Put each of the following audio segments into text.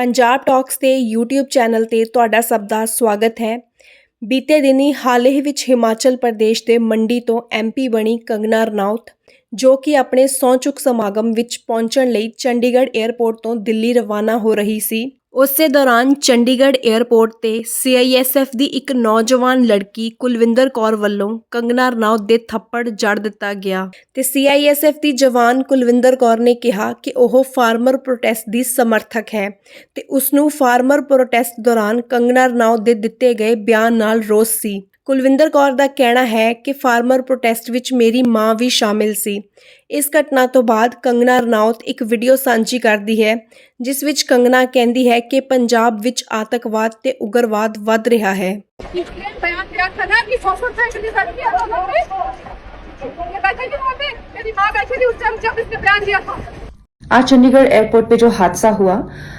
Punjab talks ਦੇ YouTube channel ਤੇ ਤੁਹਾਡਾ ਸਭ ਦਾ ਸਵਾਗਤ ਹੈ। ਬੀਤੇ ਦਿਨੀ ਹਾਲ ਹੀ ਵਿੱਚ ਹਿਮਾਚਲ ਪ੍ਰਦੇਸ਼ ਦੇ ਮੰਡੀ ਤੋਂ ਐਮਪੀ ਬਣੀ ਕੰਗਨਾ ਰਣੌਤ, ਜੋ ਕਿ ਆਪਣੇ ਸਹੁੰ ਚੁੱਕ ਸਮਾਗਮ ਵਿੱਚ ਪਹੁੰਚਣ ਲਈ ਚੰਡੀਗੜ੍ਹ 에ਅਰਪੋਰਟ ਤੋਂ ਦਿੱਲੀ ਰਵਾਨਾ ਹੋ ਰਹੀ ਸੀ। ਉਸੇ ਦੌਰਾਨ ਚੰਡੀਗੜ੍ਹ ਏਅਰਪੋਰਟ ਤੇ CISF ਦੀ ਇੱਕ ਨੌਜਵਾਨ ਲੜਕੀ ਕੁਲਵਿੰਦਰ ਕੌਰ ਵੱਲੋਂ ਕੰਗਨਾ ਰਣੌਤ ਦੇ ਥੱਪੜ ਜੜ ਦਿੱਤਾ ਗਿਆ ਤੇ CISF ਦੀ ਜਵਾਨ ਕੁਲਵਿੰਦਰ ਕੌਰ ਨੇ ਕਿਹਾ ਕਿ ਉਹ ਫਾਰਮਰ ਪ੍ਰੋਟੈਸਟ ਦੀ ਸਮਰਥਕ ਹੈ ਤੇ ਉਸ ਨੂੰ ਫਾਰਮਰ ਪ੍ਰੋਟੈਸਟ ਦੌਰਾਨ ਕੰਗਨਾ ਰਣੌਤ ਦੇ ਦਿੱਤੇ ਗਏ ਬਿਆਨ ਨਾਲ ਰੋਸ ਸੀ। ਕੁਲਵਿੰਦਰ ਕੌਰ ਦਾ ਕਹਿਣਾ ਹੈ ਕਿ ਫਾਰਮਰ ਪ੍ਰੋਟੈਸਟ ਵਿੱਚ ਮੇਰੀ ਮਾਂ ਵੀ ਸ਼ਾਮਿਲ ਸੀ ਇਸ ਘਟਨਾ ਤੋਂ ਬਾਅਦ ਕੰਗਨਾ ਰਣੌਤ ਇੱਕ ਵੀਡੀਓ ਸਾਂਝੀ ਕਰਦੀ ਹੈ ਜਿਸ ਵਿੱਚ ਕੰਗਨਾ ਕਹਿੰਦੀ ਹੈ ਕਿ ਪੰਜਾਬ ਵਿੱਚ ਆਤੰਕਵਾਦ ਤੇ ਉਗਰਵਾਦ ਵੱਧ ਰਿਹਾ ਹੈ बयान दिया था ना कि सौ सौ रुपए के लिए कर दिया था उन्होंने। ये बैठे थे वहाँ पे मेरी माँ बैठी थी उस टाइम जब इसने बयान दिया था आज चंडीगढ़ एयरपोर्ट पे जो हादसा हुआ अ,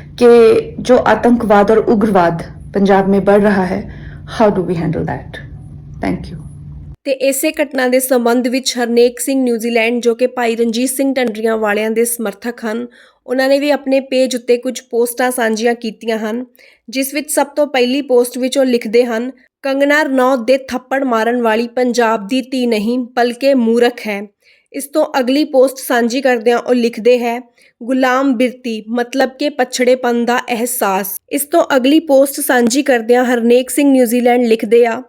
कि जो आतंकवाद और उग्रवाद पंजाब में बढ़ रहा है how do we handle that thank you ਤੇ ਇਸੇ ਘਟਨਾ ਦੇ ਸੰਬੰਧ ਵਿੱਚ ਹਰਨੇਕ ਸਿੰਘ ਨਿਊਜ਼ੀਲੈਂਡ ਜੋ ਕਿ ਭਾਈ ਰਣਜੀਤ ਸਿੰਘ ਟੰਡਰੀਆਂ ਵਾਲਿਆਂ ਦੇ ਸਮਰਥਕ ਹਨ ਉਹਨਾਂ ਨੇ ਵੀ ਆਪਣੇ ਪੇਜ ਉੱਤੇ ਕੁਝ ਪੋਸਟਾਂ ਸਾਂਝੀਆਂ ਕੀਤੀਆਂ ਹਨ ਜਿਸ ਵਿੱਚ ਸਭ ਤੋਂ ਪਹਿਲੀ ਪੋਸਟ ਵਿੱਚ ਉਹ ਲਿਖਦੇ ਹਨ ਕੰਗਨਾ ਰਣੌਤ ਦੇ ਥੱਪੜ ਮਾਰਨ ਵਾਲੀ ਪੰਜਾਬ ਦੀ ਧੀ ਨਹੀਂ ਬਲਕਿ ਮੂਰਖ ਹੈ ਇਸ ਤੋਂ ਅਗਲੀ ਪੋਸਟ ਸਾਂਝੀ ਕਰਦਿਆਂ ਉਹ ਲਿਖਦੇ ਹੈ, ਗੁਲਾਮ ਬਿਰਤੀ ਮਤਲਬ ਕਿ ਪਛੜੇਪਨ ਦਾ ਅਹਿਸਾਸ। ਇਸ ਤੋਂ ਅਗਲੀ ਪੋਸਟ ਸਾਂਝੀ ਕਰਦਿਆਂ ਹਰਨੇਕ ਸਿੰਘ ਨਿਊਜ਼ੀਲੈਂਡ ਲਿਖਦੇ ਆ,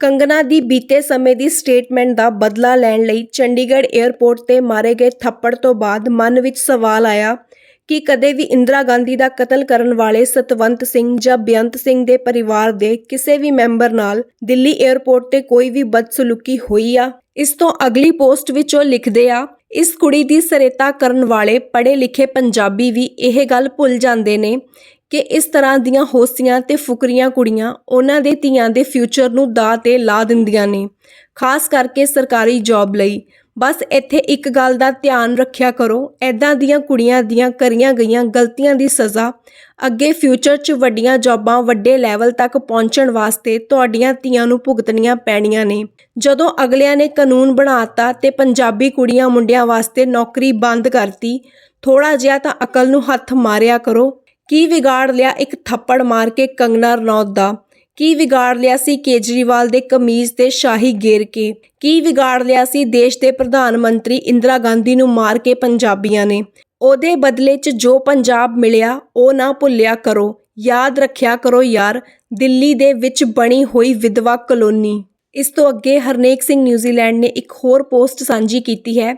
ਕੰਗਨਾ ਦੀ ਬੀਤੇ ਸਮੇਂ ਦੀ ਸਟੇਟਮੈਂਟ ਦਾ ਬਦਲਾ ਲੈਣ ਲਈ ਚੰਡੀਗੜ੍ਹ 에ਅਰਪੋਰਟ ਤੇ ਮਾਰੇ ਗਏ ਥੱਪੜ ਤੋਂ ਬਾਅਦ ਮਨ ਵਿੱਚ ਸਵਾਲ ਆਇਆ ਕਿ ਕਦੇ ਵੀ ਇੰਦਰਾ ਗਾਂਧੀ ਦਾ ਕਤਲ ਕਰਨ ਵਾਲੇ ਸਤਵੰਤ ਸਿੰਘ ਜਾਂ ਬੇਅੰਤ ਸਿੰਘ ਦੇ ਪਰਿਵਾਰ ਦੇ ਕਿਸੇ ਵੀ ਮੈਂਬਰ ਨਾਲ ਦਿੱਲੀ 에ਅਰਪੋਰਟ ਤੇ ਕੋਈ ਵੀ ਬਦਸਲੂਕੀ ਹੋਈ ਆ? ਇਸ ਤੋਂ ਅਗਲੀ ਪੋਸਟ ਵਿੱਚ ਉਹ ਲਿਖਦੇ ਆ, ਇਸ ਕੁੜੀ ਦੀ ਸਰਿਤਾ ਕਰਨ ਵਾਲੇ ਪੜ੍ਹੇ ਲਿਖੇ ਪੰਜਾਬੀ ਵੀ ਇਹ ਗੱਲ ਭੁੱਲ ਜਾਂਦੇ ਨੇ ਕਿ ਇਸ ਤਰ੍ਹਾਂ ਦੀਆਂ ਹੋਸੀਆਂ ਤੇ ਫੁਕਰੀਆਂ ਕੁੜੀਆਂ ਉਹਨਾਂ ਦੇ ਧੀਆਂ ਦੇ ਫਿਊਚਰ ਨੂੰ ਦਾਅ ਤੇ ਲਾ ਦਿੰਦੀਆਂ ਨੇ, ਖਾਸ ਕਰਕੇ ਸਰਕਾਰੀ ਜੌਬ ਲਈ। ਬਸ ਇੱਥੇ ਇੱਕ ਗੱਲ ਦਾ ਧਿਆਨ ਰੱਖਿਆ ਕਰੋ। ਐਦਾਂ ਦੀਆਂ ਕੁੜੀਆਂ ਦੀਆਂ ਕਰੀਆਂ ਗਈਆਂ ਗਲਤੀਆਂ ਦੀ ਸਜ਼ਾ ਅੱਗੇ ਫਿਊਚਰ 'ਚ ਵੱਡੀਆਂ ਜੌਬਾਂ ਵੱਡੇ ਲੈਵਲ ਤੱਕ ਪਹੁੰਚਣ ਵਾਸਤੇ ਤੁਹਾਡੀਆਂ ਧੀਆਂ ਨੂੰ ਭੁਗਤਣੀਆਂ ਪੈਣੀਆਂ ਨੇ। ਜਦੋਂ ਅਗਲਿਆਂ ਨੇ ਕਾਨੂੰਨ ਬਣਾਤਾ ਤੇ ਪੰਜਾਬੀ ਕੁੜੀਆਂ ਮੁੰਡਿਆਂ ਵਾਸਤੇ ਨੌਕਰੀ ਬੰਦ ਕਰਤੀ ਥੋੜਾ ਜਿਹਾ ਤਾਂ ਅਕਲ ਨੂੰ ਹੱਥ ਮਾਰਿਆ ਕਰੋ। ਕੀ ਵਿਗਾੜ ਲਿਆ ਇੱਕ ਥੱਪੜ ਮਾਰ ਕੇ ਕੰਗਨਾ ਰਣੌਤ ਦਾ? ਕੀ ਵਿਗਾੜ ਲਿਆ ਸੀ ਕੇਜਰੀਵਾਲ ਦੇ ਕਮੀਜ਼ ਤੇ ਸ਼ਾਹੀ ਗੇਰ ਕੇ? ਕੀ ਵਿਗਾੜ ਲਿਆ ਸੀ ਦੇਸ਼ ਦੇ ਪ੍ਰਧਾਨ ਮੰਤਰੀ ਇੰਦਰਾ ਗਾਂਧੀ ਨੂੰ ਮਾਰ ਕੇ ਪੰਜਾਬੀਆਂ ਨੇ? ਉਹਦੇ ਬਦਲੇ 'ਚ ਜੋ ਪੰਜਾਬ ਮਿਲਿਆ, ਉਹ ਨਾ ਭੁੱਲਿਆ ਕਰੋ। ਯਾਦ ਰੱਖਿਆ ਕਰੋ ਯਾਰ, ਦਿੱਲੀ ਦੇ ਵਿੱਚ ਬਣੀ ਹੋਈ ਵਿਧਵਾ ਕਲੋਨੀ। ਇਸ ਤੋਂ ਅੱਗੇ ਹਰਨੇਕ ਸਿੰਘ ਨਿਊਜ਼ੀਲੈਂਡ ਨੇ ਇੱਕ ਹੋਰ ਪੋਸਟ ਸਾਂਝੀ ਕੀਤੀ ਹੈ,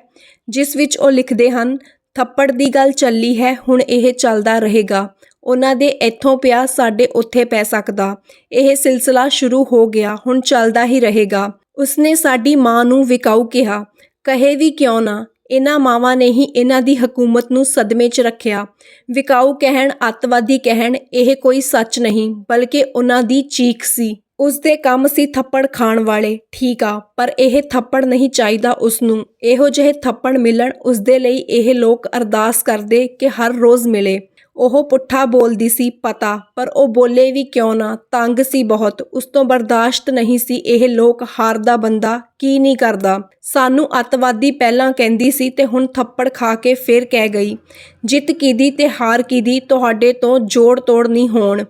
ਜਿਸ ਵਿੱਚ ਉਹ ਲਿਖਦੇ ਹਨ, ਥੱਪੜ ਦੀ ਗੱਲ ਚੱਲੀ ਹੈ, ਹੁਣ ਇਹ ਚੱਲਦਾ ਰਹੇਗਾ। ਉਹਨਾਂ ਦੇ ਇੱਥੋਂ ਪਿਆ ਸਾਡੇ ਉੱਥੇ ਪੈ ਸਕਦਾ। ਇਹ ਸਿਲਸਿਲਾ ਸ਼ੁਰੂ ਹੋ ਗਿਆ, ਹੁਣ ਚੱਲਦਾ ਹੀ ਰਹੇਗਾ। ਉਸਨੇ ਸਾਡੀ ਮਾਂ ਨੂੰ ਵਿਕਾਊ ਕਿਹਾ, ਕਹੇ ਵੀ ਕਿਉਂ ਨਾ, ਇਹਨਾਂ ਮਾਵਾਂ ਨੇ ਹੀ ਇਹਨਾਂ ਦੀ ਹਕੂਮਤ ਨੂੰ ਸਦਮੇ 'ਚ ਰੱਖਿਆ। ਵਿਕਾਊ ਕਹਿਣ, ਅੱਤਵਾਦੀ ਕਹਿਣ, ਇਹ ਕੋਈ ਸੱਚ ਨਹੀਂ, ਬਲਕਿ ਉਹਨਾਂ ਦੀ ਚੀਖ ਸੀ। ਉਸ ਦੇ ਕੰਮ ਸੀ ਥੱਪੜ ਖਾਣ ਵਾਲੇ, ਠੀਕ ਆ, ਪਰ ਇਹ ਥੱਪੜ ਨਹੀਂ ਚਾਹੀਦਾ ਉਸ ਨੂੰ ਇਹੋ ਜਿਹੇ ਥੱਪੜ ਮਿਲਣ ਉਸ ਦੇ ਲਈ ਇਹ ਲੋਕ ਅਰਦਾਸ ਕਰਦੇ ਕਿ ਹਰ ਰੋਜ਼ ਮਿਲੇ। ਉਹ ਪੁੱਠਾ ਬੋਲਦੀ ਸੀ, ਪਤਾ, ਪਰ ਉਹ ਬੋਲੇ ਵੀ ਕਿਉਂ ਨਾ? ਤੰਗ ਸੀ ਬਹੁਤ। ਉਸ ਤੋਂ ਬਰਦਾਸ਼ਤ ਨਹੀਂ ਸੀ ਇਹ ਲੋਕ ਹਾਰ ਦਾ ਬੰਦਾ, ਕੀ ਨਹੀਂ ਕਰਦਾ? ਸਾਨੂੰ ਅੱਤਵਾਦੀ ਪਹਿਲਾਂ ਕਹਿੰਦੀ ਸੀ ਤੇ ਹੁਣ ਥੱਪੜ ਖਾ ਕੇ ਫੇਰ ਕਹਿ ਗਈ, ਜਿੱਤ ਕੀਦੀ ਤੇ ਹਾਰ ਕੀਦੀ ਤੁਹਾਡੇ ਤੋਂ ਜੋੜ ਤੋੜ ਨਹੀਂ ਹੋਣ।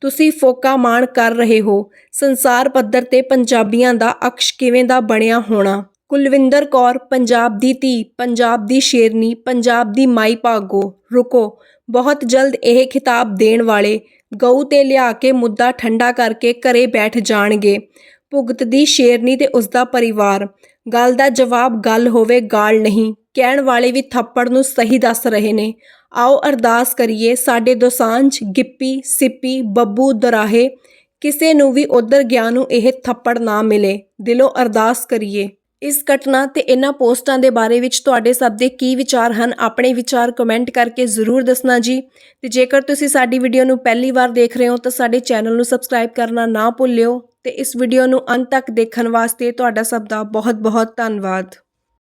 ਤੁਸੀਂ ਫੋਕਾ ਮਾਣ ਕਰ ਰਹੇ ਹੋ। ਸੰਸਾਰ ਪੱਧਰ ਤੇ ਪੰਜਾਬੀਆਂ ਦਾ ਅਕਸ਼ ਕਿਵੇਂ ਦਾ ਬਣਿਆ ਹੋਣਾ? ਕੁਲਵਿੰਦਰ ਕੌਰ, ਪੰਜਾਬ ਦੀ ਧੀ, ਪੰਜਾਬ ਦੀ ਸ਼ੇਰਨੀ, ਪੰਜਾਬ ਦੀ ਮਾਈ ਭਾਗੋ। ਰੁਕੋ। ਬਹੁਤ ਜਲਦ ਇਹ ਖਿਤਾਬ ਦੇਣ ਵਾਲੇ ਗਊ ਤੇ ਲਿਆ ਕੇ ਮੁੱਦਾ ਠੰਡਾ ਕਰਕੇ ਘਰੇ ਬੈਠ ਜਾਣਗੇ। ਭੁਗਤਦੀ ਸ਼ੇਰਨੀ ਤੇ ਉਸਦਾ ਪਰਿਵਾਰ। ਗੱਲ ਦਾ ਜਵਾਬ ਗੱਲ ਹੋਵੇ, ਗਾਲ ਨਹੀਂ। ਕਹਿਣ ਵਾਲੇ ਵੀ ਥੱਪੜ ਨੂੰ ਸਹੀ ਦੱਸ ਰਹੇ ਨੇ। ਆਓ ਅਰਦਾਸ ਕਰੀਏ, ਸਾਡੇ ਦੋਸਾਂਝ, ਗਿੱਪੀ, ਸਿੱਪੀ, ਬੱਬੂ, ਦਰਾਹੇ, ਕਿਸੇ ਨੂੰ ਵੀ ਉਧਰ ਗਿਆ ਨੂੰ ਇਹ ਥੱਪੜ ਨਾ ਮਿਲੇ। ਦਿਲੋਂ ਅਰਦਾਸ ਕਰੀਏ। ਇਸ ਘਟਨਾ ਤੇ ਇਹਨਾਂ ਪੋਸਟਾਂ ਦੇ ਬਾਰੇ ਵਿੱਚ ਤੁਹਾਡੇ ਸਭ ਦੇ ਕੀ ਵਿਚਾਰ ਹਨ? ਆਪਣੇ ਵਿਚਾਰ ਕਮੈਂਟ ਕਰਕੇ ਜ਼ਰੂਰ ਦੱਸਣਾ ਜੀ। ਤੇ ਜੇਕਰ ਤੁਸੀਂ ਸਾਡੀ ਵੀਡੀਓ ਨੂੰ ਪਹਿਲੀ ਵਾਰ ਦੇਖ ਰਹੇ ਹੋ, ਤਾਂ ਸਾਡੇ ਚੈਨਲ ਨੂੰ ਸਬਸਕ੍ਰਾਈਬ ਕਰਨਾ ਨਾ ਭੁੱਲਿਓ। ਤੇ ਇਸ ਵੀਡੀਓ ਨੂੰ ਅੰਤ ਤੱਕ ਦੇਖਣ ਵਾਸਤੇ ਤੁਹਾਡਾ ਸਭ ਦਾ ਬਹੁਤ ਬਹੁਤ ਧੰਨਵਾਦ।